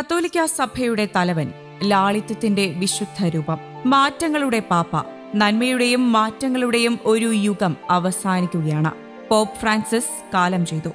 കത്തോലിക്ക സഭയുടെ തലവൻ ലാളിത്യത്തിന്റെ വിശുദ്ധ രൂപം. മാറ്റങ്ങളുടെ പാപ്പ നന്മയുടെയും മാറ്റങ്ങളുടെയും ഒരു യുഗം അവസാനിക്കുകയാണ്. പോപ്പ് ഫ്രാൻസിസ് കാലം ചെയ്തു.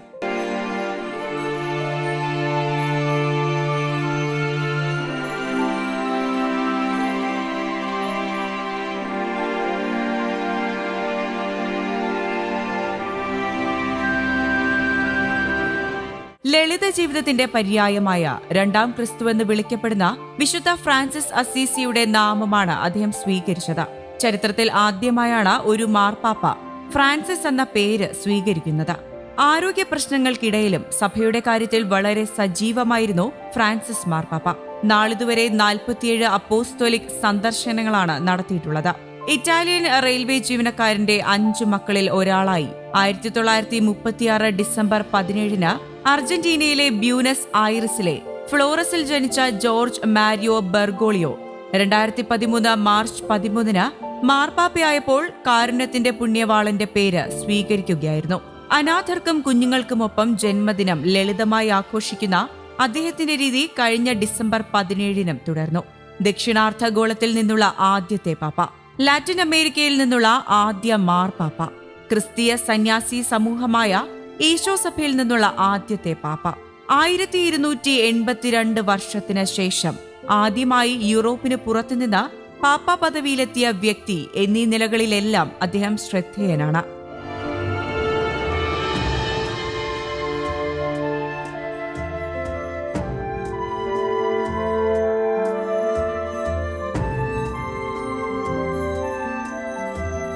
ലളിത ജീവിതത്തിന്റെ പര്യായമായ രണ്ടാം ക്രിസ്തു എന്ന് വിളിക്കപ്പെടുന്ന വിശുദ്ധ ഫ്രാൻസിസ് അസീസിയുടെ നാമമാണ് അദ്ദേഹം സ്വീകരിച്ചത്. ചരിത്രത്തിൽ ആദ്യമായാണ് ഒരു മാർപ്പാപ്പ ഫ്രാൻസിസ് എന്ന പേര് സ്വീകരിക്കുന്നത്. ആരോഗ്യ പ്രശ്നങ്ങൾക്കിടയിലും സഭയുടെ കാര്യത്തിൽ വളരെ സജീവമായിരുന്നു ഫ്രാൻസിസ് മാർപ്പാപ്പ. നാളിതുവരെ നാൽപ്പത്തിയേഴ് അപ്പോസ്തോലിക് സന്ദർശനങ്ങളാണ് നടത്തിയിട്ടുള്ളത്. ഇറ്റാലിയൻ റെയിൽവേ ജീവനക്കാരന്റെ അഞ്ചു മക്കളിൽ ഒരാളായി. ആയിരത്തി തൊള്ളായിരത്തി മുപ്പത്തിയാറ് ഡിസംബർ പതിനേഴിന് അർജന്റീനയിലെ ബ്യൂനസ് ഐറിസിലെ ഫ്ലോറസിൽ ജനിച്ച ജോർജ് മാരിയോ ബെർഗോളിയോ രണ്ടായിരത്തി പതിമൂന്ന് മാർച്ച് പതിമൂന്നിന് മാർപ്പാപ്പയായപ്പോൾ കാരുണ്യത്തിന്റെ പുണ്യവാളന്റെ പേര് സ്വീകരിക്കുകയായിരുന്നു. അനാഥർക്കും കുഞ്ഞുങ്ങൾക്കുമൊപ്പം ജന്മദിനം ലളിതമായി ആഘോഷിക്കുന്ന അദ്ദേഹത്തിന്റെ രീതി കഴിഞ്ഞ ഡിസംബർ പതിനേഴിനും തുടർന്നു. ദക്ഷിണാർദ്ധഗോളത്തിൽ നിന്നുള്ള ആദ്യത്തെ പാപ്പ ലാറ്റിൻ അമേരിക്കയിൽ നിന്നുള്ള ആദ്യ മാർപ്പാപ്പ ക്രിസ്തീയ സന്യാസി സമൂഹമായ ഈശോ സഭയിൽ നിന്നുള്ള ആദ്യത്തെ പാപ്പ. ആയിരത്തി ഇരുന്നൂറ്റി എൺപത്തിരണ്ട് വർഷത്തിന് ശേഷം ആദ്യമായി യൂറോപ്പിന് പുറത്തുനിന്ന് പാപ്പ പദവിയിലെത്തിയ വ്യക്തി എന്നീ നിലകളിലെല്ലാം അദ്ദേഹം ശ്രദ്ധേയനാണ്.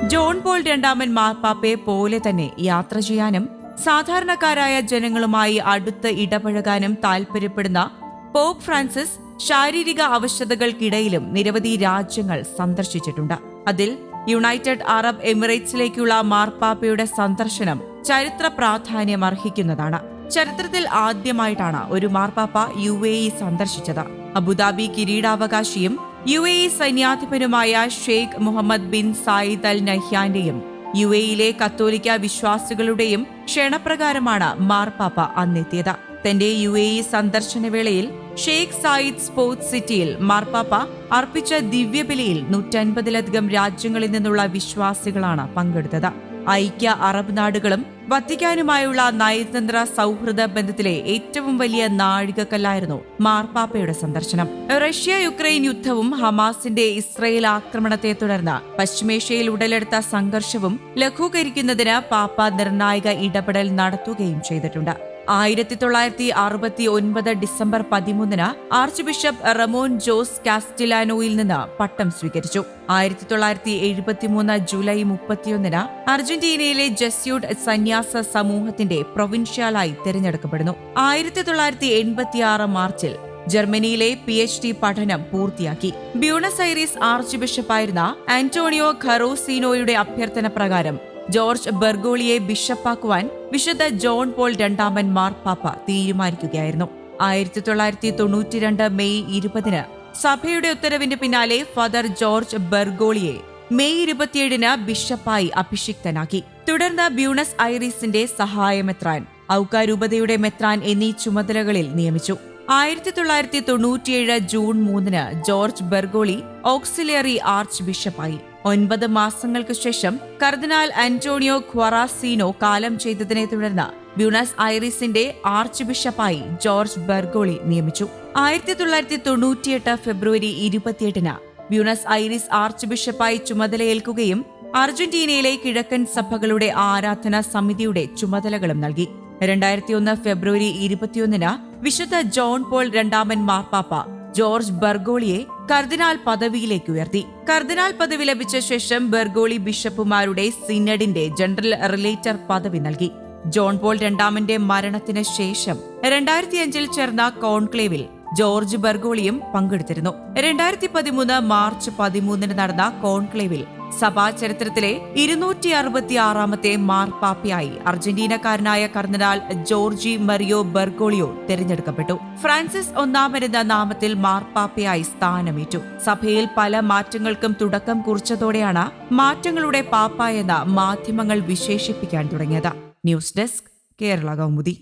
ജോൺ പോൾ രണ്ടാമൻ മാർപ്പാപ്പയെ പോലെ തന്നെ യാത്ര ചെയ്യാനും സാധാരണക്കാരായ ജനങ്ങളുമായി അടുത്ത് ഇടപഴകാനും താൽപര്യപ്പെടുന്ന പോപ്പ് ഫ്രാൻസിസ് ശാരീരിക അവശതകൾക്കിടയിലും നിരവധി രാജ്യങ്ങൾ സന്ദർശിച്ചിട്ടുണ്ട്. അതിൽ യുണൈറ്റഡ് അറബ് എമിറേറ്റ്സിലേക്കുള്ള മാർപ്പാപ്പയുടെ സന്ദർശനം ചരിത്ര പ്രാധാന്യം അർഹിക്കുന്നതാണ്. ചരിത്രത്തിൽ ആദ്യമായിട്ടാണ് ഒരു മാർപ്പാപ്പ യു എ ഇ സന്ദർശിച്ചത്. അബുദാബി കിരീടാവകാശിയും U A E സൈന്യാധിപനുമായ Sheikh Mohammed bin Zayed Al നഹ്യാന്റെയും U എയിലെ കത്തോലിക്ക വിശ്വാസികളുടെയും ക്ഷണപ്രകാരമാണ് മാർപ്പാപ്പ അന്നെത്തിയത്. തന്റെ യു എ ഇ സന്ദർശനവേളയിൽ ഷെയ്ഖ് സായിദ് സ്പോർട്സ് സിറ്റിയിൽ മാർപ്പാപ്പ അർപ്പിച്ച ദിവ്യബലിയിൽ നൂറ്റൻപതിലധികം രാജ്യങ്ങളിൽ നിന്നുള്ള വിശ്വാസികളാണ് പങ്കെടുത്തത്. ഐക്യ അറബ് നാടുകളും വത്തിക്കാനുമായുള്ള നയതന്ത്ര സൗഹൃദ ബന്ധത്തിലെ ഏറ്റവും വലിയ നാഴികക്കല്ലായിരുന്നു മാർപ്പാപ്പയുടെ സന്ദർശനം. റഷ്യ യുക്രൈൻ യുദ്ധവും ഹമാസിന്റെ ഇസ്രയേൽ ആക്രമണത്തെ തുടർന്ന് പശ്ചിമേഷ്യയിൽ ഉടലെടുത്ത സംഘർഷവും ലഘൂകരിക്കുന്നതിന് പാപ്പ നിർണായക ഇടപെടൽ നടത്തുകയും ചെയ്തിട്ടുണ്ട്. ആയിരത്തി തൊള്ളായിരത്തി അറുപത്തി ഒൻപത് ഡിസംബർ പതിമൂന്നിന് ആർച്ച് ബിഷപ്പ് റമോൻ ജോസ് കാസ്റ്റിലാനോയിൽ നിന്ന് പട്ടം സ്വീകരിച്ചു. ആയിരത്തി തൊള്ളായിരത്തി എഴുപത്തിമൂന്ന് ജൂലൈ മുപ്പത്തിയൊന്നിന് അർജന്റീനയിലെ ജസ്യൂട്ട് സന്യാസ സമൂഹത്തിന്റെ പ്രൊവിൻഷ്യാലായി തിരഞ്ഞെടുക്കപ്പെടുന്നു. ആയിരത്തി തൊള്ളായിരത്തി എൺപത്തിയാറ് മാർച്ചിൽ ജർമ്മനിയിലെ പി എച്ച് ഡി പഠനം പൂർത്തിയാക്കി. ബ്യൂണസ് ഐറിസ് ആർച്ച് ബിഷപ്പായിരുന്ന ആന്റോണിയോ ഖറോസീനോയുടെ അഭ്യർത്ഥന പ്രകാരം ജോർജ് ബെർഗോളിയെ ബിഷപ്പാക്കുവാൻ വിശുദ്ധ ജോൺ പോൾ രണ്ടാമൻ മാർപ്പാപ്പ തീരുമാനിക്കുകയായിരുന്നു. ആയിരത്തി തൊള്ളായിരത്തി തൊണ്ണൂറ്റിരണ്ട് മെയ് ഇരുപതിന് സഭയുടെ ഉത്തരവിന്റെ പിന്നാലെ ഫാദർ ജോർജ് ബെർഗോളിയെ മെയ് ഇരുപത്തിയേഴിന് ബിഷപ്പായി അഭിഷിക്തനാക്കി. തുടർന്ന് ബ്യൂണസ് ഐറിസിന്റെ സഹായമെത്രാൻ ഔകാരൂപതയുടെ മെത്രാൻ എന്നീ ചുമതലകളിൽ നിയമിച്ചു. ആയിരത്തി തൊള്ളായിരത്തി തൊണ്ണൂറ്റിയേഴ് ജൂൺ മൂന്നിന് ജോർജ് ബെർഗോളി ഓക്സിലിയറി ആർച്ച് ബിഷപ്പായി. ഒൻപത് മാസങ്ങൾക്ക് ശേഷം കർദിനാൾ അന്റോണിയോ ഖ്വറാസീനോ കാലം ചെയ്തതിനെ തുടർന്ന് ബ്യൂണസ് ഐറിസിന്റെ ആർച്ച് ബിഷപ്പായി ജോർജ് ബെർഗോളി നിയമിച്ചു. ആയിരത്തി തൊള്ളായിരത്തി തൊണ്ണൂറ്റിയെട്ട് ഫെബ്രുവരി ഇരുപത്തിയെട്ടിന് ബ്യൂണസ് ഐറിസ് ആർച്ച് ബിഷപ്പായി ചുമതലയേൽക്കുകയും അർജന്റീനയിലെ കിഴക്കൻ സഭകളുടെ ആരാധനാ സമിതിയുടെ ചുമതലകളും നൽകി. രണ്ടായിരത്തി ഒന്ന് ഫെബ്രുവരി ഇരുപത്തിയൊന്നിന് വിശുദ്ധ ജോൺ പോൾ രണ്ടാമൻ മാർപ്പാപ്പ ജോർജ് ബർഗോളിയെ കർദിനാൾ പദവിയിലേക്ക് ഉയർത്തി. കർദിനാൾ പദവി ലഭിച്ച ശേഷം ബർഗോളി ബിഷപ്പുമാരുടെ സിനഡിന്റെ ജനറൽ റിലേറ്റർ പദവി നൽകി. ജോൺ പോൾ രണ്ടാമന്റെ മരണത്തിന് ശേഷം രണ്ടായിരത്തിയഞ്ചിൽ ചേർന്ന കോൺക്ലേവിൽ ജോർജ് ബർഗോളിയും പങ്കെടുത്തിരുന്നു. രണ്ടായിരത്തി പതിമൂന്ന് മാർച്ച് പതിമൂന്നിന് നടന്ന കോൺക്ലേവിൽ സഭാ ചരിത്രത്തിലെ ഇരുന്നൂറ്റി അറുപത്തി ആറാമത്തെ മാർപ്പാപ്പയായി അർജന്റീനക്കാരനായ കർദിനാൾ ജോർജി മറിയോ ബെർഗോളിയോ തെരഞ്ഞെടുക്കപ്പെട്ടു. ഫ്രാൻസിസ് ഒന്നാമനെന്ന നാമത്തിൽ മാർപ്പാപ്പയായി സ്ഥാനമേറ്റു. സഭയിൽ പല മാറ്റങ്ങൾക്കും തുടക്കം കുറിച്ചതോടെയാണ് മാറ്റങ്ങളുടെ പാപ്പ എന്ന മാധ്യമങ്ങൾ വിശേഷിപ്പിക്കാൻ തുടങ്ങിയത്. News desk Kerala Kaumudi.